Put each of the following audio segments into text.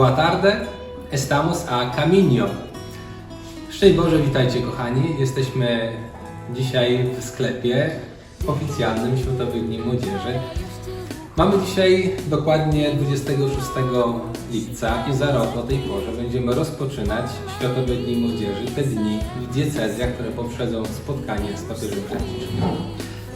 Boa tarde, estamos a caminho. Szczęść Boże, witajcie kochani. Jesteśmy dzisiaj w sklepie oficjalnym Światowych Dni Młodzieży. Mamy dzisiaj dokładnie 26 lipca i za rok o tej porze będziemy rozpoczynać Światowe Dni Młodzieży, te dni w diecezjach, które poprzedzą spotkanie z papieżem Franciszkiem.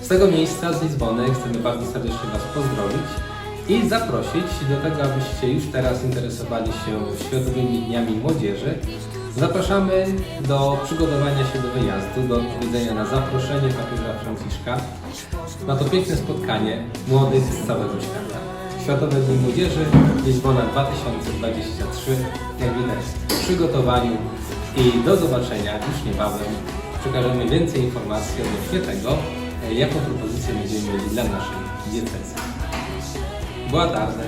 Z tego miejsca, z Lizbony, chcemy bardzo serdecznie Was pozdrowić i zaprosić do tego, abyście już teraz interesowali się Światowymi Dniami Młodzieży. Zapraszamy do przygotowania się do wyjazdu, do odpowiedzenia na zaproszenie papieża Franciszka na to piękne spotkanie młodych z całego świata. Światowe Dni Młodzieży, Lizbona 2023, jak widać w przygotowaniu i do zobaczenia już niebawem. Przekażemy więcej informacji odnośnie tego, e, jaką propozycję będziemy mieli dla naszej diecezji. Boa tarde.